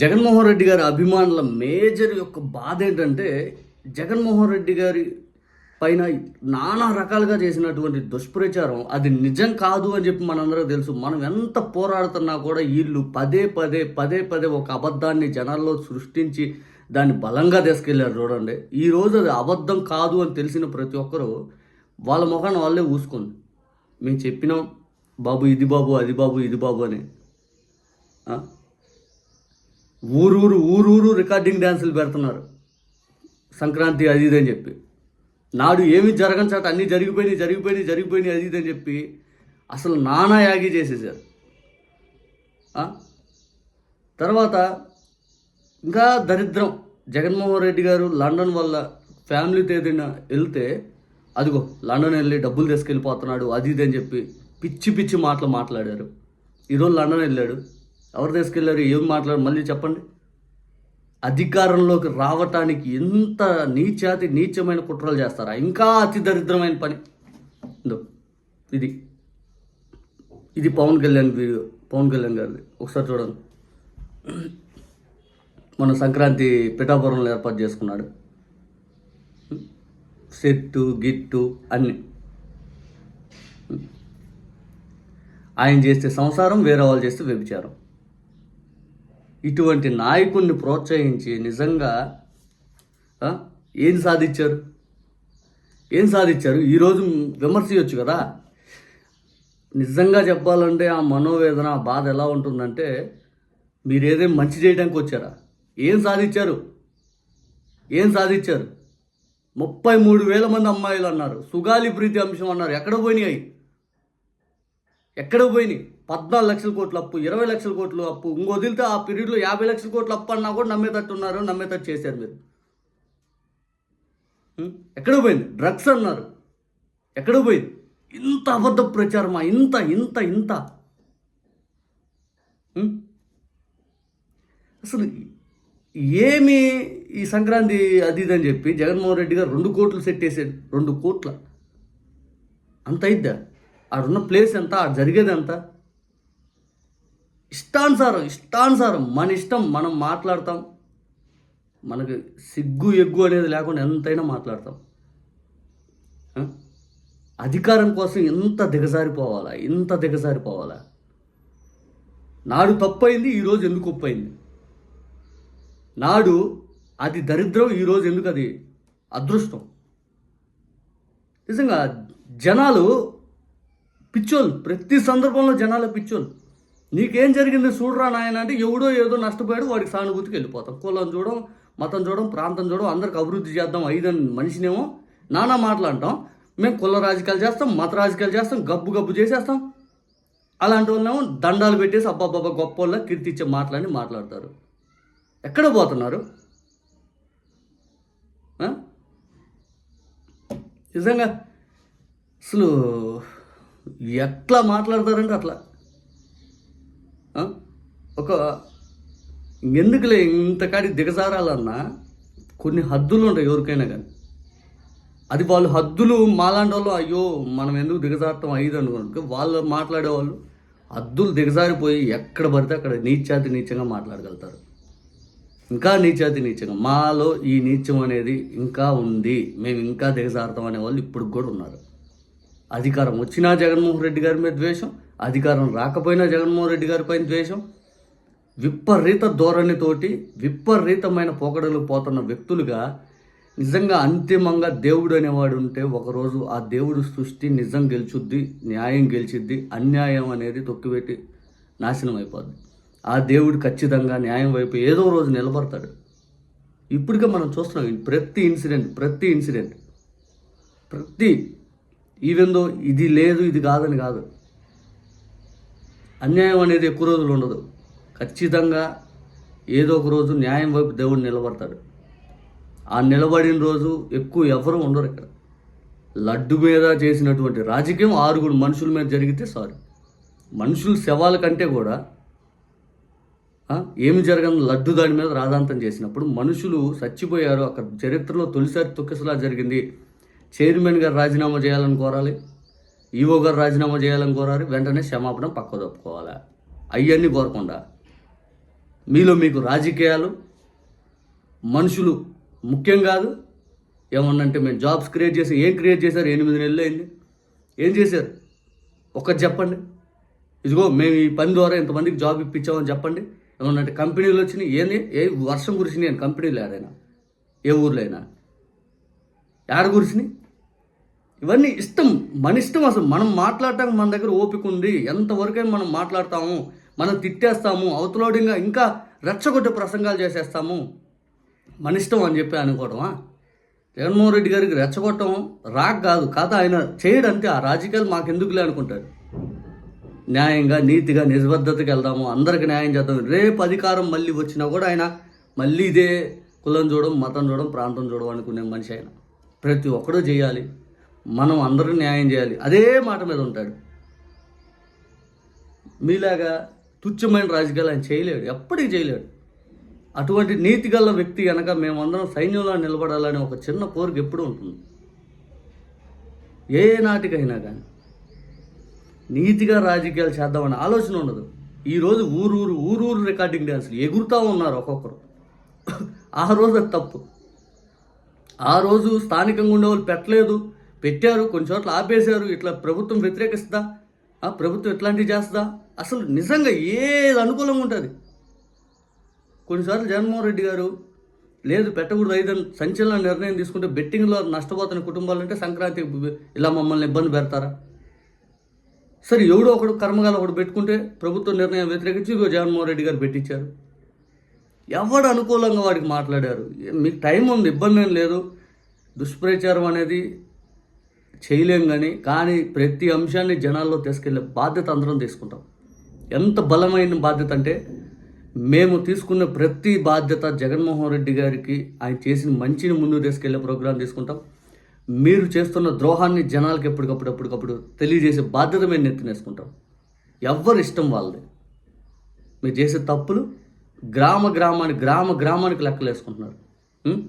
జగన్మోహన్ రెడ్డి గారి అభిమానుల మేజర్ యొక్క బాధ ఏంటంటే జగన్మోహన్ రెడ్డి గారి పైన నానా రకాలుగా చేసినటువంటి దుష్ప్రచారం అది నిజం కాదు అని చెప్పి మనందరికీ తెలుసు. మనం ఎంత పోరాడుతున్నా కూడా వీళ్ళు పదే పదే పదే పదే ఒక అబద్ధాన్ని జనాల్లో సృష్టించి దాన్ని బలంగా తీసుకెళ్ళారు చూడండి. ఈ రోజు అది అబద్ధం కాదు అని తెలిసిన ప్రతి ఒక్కరూ వాళ్ళ ముఖాన్ని వాళ్ళే ఊసుకుంది. మేము చెప్పినాం బాబు ఇది బాబు అది బాబు ఇది బాబు అని. ఊరూరు ఊరూరు రికార్డింగ్ డ్యాన్సులు పెడుతున్నారు. సంక్రాంతి అది ఇదని అని చెప్పి. నాడు ఏమి జరగని చాట అన్నీ జరిగిపోయినాయి జరిగిపోయినాయి జరిగిపోయినాయి అది ఇది అని చెప్పి అసలు నానా యాగి చేసేసారు తర్వాత ఇంకా దరిద్రం. జగన్మోహన్ రెడ్డి గారు లండన్ వల్ల ఫ్యామిలీతో ఏదైనా వెళ్తే అదిగో లండన్ వెళ్ళి డబ్బులు తీసుకెళ్ళిపోతున్నాడు అది ఇది అని చెప్పి పిచ్చి పిచ్చి మాటలు మాట్లాడారు. ఈరోజు లండన్ వెళ్ళాడు. ఎవరు తీసుకెళ్ళారు ఏం మాట్లాడారు మళ్ళీ చెప్పండి. అధికారంలోకి రావటానికి ఎంత నీచాతి నీచమైన కుట్రలు చేస్తారా? ఇంకా అతి దరిద్రమైన పని. ఇందు ఇది. ఇది పవన్ కళ్యాణ్ వీడియో పవన్ కళ్యాణ్ గారిది. ఒకసారి చూడండి. మన సంక్రాంతి పిఠాపురంలో ఏర్పాటు చేసుకున్నాడు. సెట్టు గిట్టు అన్ని. ఆయన చేస్తే సంసారం వేరే వాళ్ళు చేస్తే వ్యభిచారం. ఇటువంటి నాయకుడిని ప్రోత్సహించి నిజంగా ఏం సాధించారు? ఏం సాధించారు? ఈరోజు విమర్శించవచ్చు కదా? నిజంగా చెప్పాలంటే ఆ మనోవేదన ఆ బాధ ఎలా ఉంటుందంటే మీరు ఏదైనా మంచి చేయడానికి వచ్చారా? ఏం సాధించారు? ఏం సాధించారు? ముప్పై మూడు వేల మంది అమ్మాయిలు అన్నారు. సుగాలి ప్రీతి అంశం అన్నారు. ఎక్కడ పోయినాయి ఎక్కడ పోయినాయి? పద్నాలుగు లక్షల కోట్ల అప్పు ఇరవై లక్షల కోట్ల అప్పు ఇంకో వదిలితే ఆ పీరియడ్లో యాభై లక్షల కోట్ల అప్పు అన్నా కూడా నమ్మేటట్టు ఉన్నారు నమ్మేటట్టు చేశారు మీరు. ఎక్కడ పోయింది? డ్రగ్స్ అన్నారు. ఎక్కడ పోయింది? ఇంత అబద్ధ ప్రచారమా? ఇంత ఇంత ఇంత. అసలు ఏమి ఈ సంక్రాంతి అది ఇది అని చెప్పి జగన్మోహన్ రెడ్డి గారు రెండు కోట్లు సెట్ చేసాడు రెండు కోట్ల. అంత అయిద్దా? ఆడున్న ప్లేస్ ఎంత? ఆడు జరిగేది ఎంత? ఇష్టానుసారం ఇష్టానుసారం మన ఇష్టం మనం మాట్లాడతాం. మనకి సిగ్గు ఎగ్గు అనేది లేకుండా ఎంతైనా మాట్లాడతాం. అధికారం కోసం ఎంత దిగజారిపోవాలా? ఇంత దిగజారిపోవాలా? నాడు తప్పైంది ఈరోజు ఎందుకు ఒప్పైంది? నాడు అది దరిద్రం ఈరోజు ఎందుకు అది అదృష్టం? నిజంగా జనాలు పిచ్చోళ్ళు ప్రతి సందర్భంలో జనాలు పిచ్చోళ్ళు. నీకేం జరిగింది చూడరా నాయన అంటే ఎవడో ఏదో నష్టపోయాడు వాడికి సానుభూతికి వెళ్ళిపోతాం. కులం చూడడం మతం చూడడం ప్రాంతం చూడడం అందరికి అభివృద్ధి చేద్దాం ఐదని మనిషినేమో నానా మాటలు అంటాం మేము కుల రాజకీయాలు చేస్తాం మత రాజకీయాలు చేస్తాం గబ్బు గబ్బు చేసేస్తాం. అలాంటి వాళ్ళేమో దండాలు పెట్టేసి అబ్బాబ్బా గొప్ప వాళ్ళ కీర్తిచ్చే మాటలని మాట్లాడతారు. ఎక్కడ పోతున్నారు? నిజంగా అసలు ఎట్లా మాట్లాడతారంటే అట్లా? ఒక ఎందుకులే ఇంతకాడి దిగజారాలన్నా కొన్ని హద్దులు ఉంటాయి ఎవరికైనా కానీ. అది వాళ్ళు హద్దులు మాలాంటి వాళ్ళు అయ్యో మనం ఎందుకు దిగజారటం అయ్యింది అనుకుంటే వాళ్ళు మాట్లాడేవాళ్ళు హద్దులు దిగజారిపోయి ఎక్కడ పడితే అక్కడ నీచాతి నీచంగా మాట్లాడగలుగుతారు. ఇంకా నీచాతి నీచంగా. మాలో ఈ నీచం అనేది ఇంకా ఉంది. మేము ఇంకా దిగజారుతాం అనే వాళ్ళు ఇప్పుడు కూడా ఉన్నారు. అధికారం వచ్చినా జగన్మోహన్ రెడ్డి గారి మీద ద్వేషం అధికారం రాకపోయినా జగన్మోహన్ రెడ్డి గారి పైన ద్వేషం విపరీత ధోరణితోటి విపరీతమైన పోకడలు పోతున్న వ్యక్తులుగా నిజంగా అంతిమంగా దేవుడు అనేవాడు ఉంటే ఒకరోజు ఆ దేవుడు సృష్టి నిజం గెలుచుద్ది న్యాయం గెలిచిద్ది అన్యాయం అనేది తొక్కిపెట్టి నాశనం అయిపోద్ది. ఆ దేవుడు ఖచ్చితంగా న్యాయం వైపు ఏదో రోజు నిలబడతాడు. ఇప్పటికే మనం చూస్తున్నాం ప్రతి ఇన్సిడెంట్ ప్రతి ఇన్సిడెంట్ ప్రతి ఈవెందో ఇది లేదు ఇది కాదని కాదు. అన్యాయం అనేది ఎక్కువ రోజులు ఉండదు. ఖచ్చితంగా ఏదో ఒక రోజు న్యాయం వైపు దేవుడు నిలబడతాడు. ఆ నిలబడిన రోజు ఎక్కువ ఎవరు ఉండరు ఇక్కడ. లడ్డు మీద చేసినటువంటి రాజకీయం ఆరుగురు మనుషుల మీద జరిగితే సారీ. మనుషులు శవాల కంటే కూడా ఏమి జరగని లడ్డు దాని మీద రాధాంతం చేసినప్పుడు మనుషులు చచ్చిపోయారు. అక్కడ చరిత్రలో తొలిసారి తొక్కిసలా జరిగింది. చైర్మన్ గారు రాజీనామా చేయాలని కోరాలి. ఈవో గారు రాజీనామా చేయాలని కోరాలి. వెంటనే క్షమాపణ పక్క తప్పుకోవాలి అవన్నీ కోరకుండా. మీలో మీకు రాజకీయాలు మనుషులు ముఖ్యం కాదు. ఏమన్నంటే మేము జాబ్స్ క్రియేట్ చేసి ఏం క్రియేట్ చేశారు? ఎనిమిది నెలలు అయింది. ఏం చేశారు? ఒక్కటి చెప్పండి. ఇదిగో మేము ఈ పని ద్వారా ఇంతమందికి జాబ్ ఇప్పించామని చెప్పండి. ఏమన్నంటే కంపెనీలు వచ్చినాయి. ఏంది ఏ వర్షం కురిసినాయి అని కంపెనీలు ఏడైనా ఏ ఊర్లో అయినా ఏడ కురిసినాయి? ఇవన్నీ ఇష్టం. మన ఇష్టం అసలు. మనం మాట్లాడటానికి మన దగ్గర ఓపిక ఉంది. ఎంతవరకైనా మనం మాట్లాడతాము. మనం తిట్టేస్తాము అవతలోడింగా ఇంకా రెచ్చగొట్టే ప్రసంగాలు చేసేస్తాము. మన ఇష్టం అని చెప్పి అనుకోవటమా జగన్మోహన్ రెడ్డి గారికి రెచ్చగొట్టడం రాక్ కాదు కథ ఆయన చేయడంతే ఆ రాజకీయాలు మాకెందుకులే అనుకుంటాడు. న్యాయంగా నీతిగా నిజబద్ధతకి వెళ్దాము అందరికి న్యాయం చేద్దాం రేపు అధికారం మళ్ళీ వచ్చినా కూడా ఆయన మళ్ళీ ఇదే కులం చూడడం మతం చూడడం ప్రాంతం చూడడం అనుకునే మనిషి ఆయన. ప్రతి ఒక్కడూ చేయాలి. మనం అందరూ న్యాయం చేయాలి. అదే మాట మీద ఉంటాడు. మీలాగా తుచ్చమైన రాజకీయాలు ఆయన చేయలేడు ఎప్పటికీ చేయలేడు. అటువంటి నీతి గల వ్యక్తి కనుక మేమందరం సైన్యంలో నిలబడాలని ఒక చిన్న కోరిక ఎప్పుడూ ఉంటుంది. ఏ నాటికైనా కానీ నీతిగా రాజకీయాలు చేద్దామనే ఆలోచన ఉండదు. ఈరోజు ఊరూరు ఊరూరు రికార్డింగ్ డ్యాన్సులు ఎగురుతూ ఉన్నారు ఒక్కొక్కరు. ఆ రోజు అది తప్పు. ఆ రోజు స్థానికంగా ఉండే వాళ్ళు పెట్టలేదు. పెట్టారు కొన్ని చోట్ల ఆపేశారు. ఇట్లా ప్రభుత్వం వ్యతిరేకిస్తా ఆ ప్రభుత్వం ఎట్లాంటివి చేస్తుందా? అసలు నిజంగా ఏది అనుకూలంగా ఉంటుంది? కొన్నిసార్లు జగన్మోహన్ రెడ్డి గారు లేదు పెట్టకూడదు ఐదు సంచలన నిర్ణయం తీసుకుంటే బెట్టింగ్లో నష్టపోతున్న కుటుంబాలంటే సంక్రాంతి ఇలా మమ్మల్ని ఇబ్బంది పెడతారా? సరే ఎవడో ఒకడు కర్మగాల ఒకడు పెట్టుకుంటే ప్రభుత్వ నిర్ణయం వ్యతిరేకించి జగన్మోహన్ రెడ్డి గారు పెట్టించారు ఎవడు అనుకూలంగా వాడికి మాట్లాడారు? మీకు టైం ఉంది ఇబ్బంది ఏం లేదు. దుష్ప్రచారం అనేది చేయలేం కానీ కానీ ప్రతి అంశాన్ని జనాల్లో తీసుకెళ్ళే బాధ్యత అందరం తీసుకుంటాం. ఎంత బలమైన బాధ్యత అంటే మేము తీసుకున్న ప్రతి బాధ్యత జగన్మోహన్ రెడ్డి గారికి ఆయన చేసిన మంచిని ముందుకు తీసుకెళ్ళే ప్రోగ్రాం తీసుకుంటాం. మీరు చేస్తున్న ద్రోహాన్ని జనాలకి ఎప్పటికప్పుడు ఎప్పటికప్పుడు తెలియజేసే బాధ్యత మేము నెత్తినేసుకుంటాం ఎవరి ఇష్టం వాళ్ళది. మీరు చేసే తప్పులు గ్రామ గ్రామానికి గ్రామ గ్రామానికి లెక్కలేసుకుంటున్నారు. ఉం?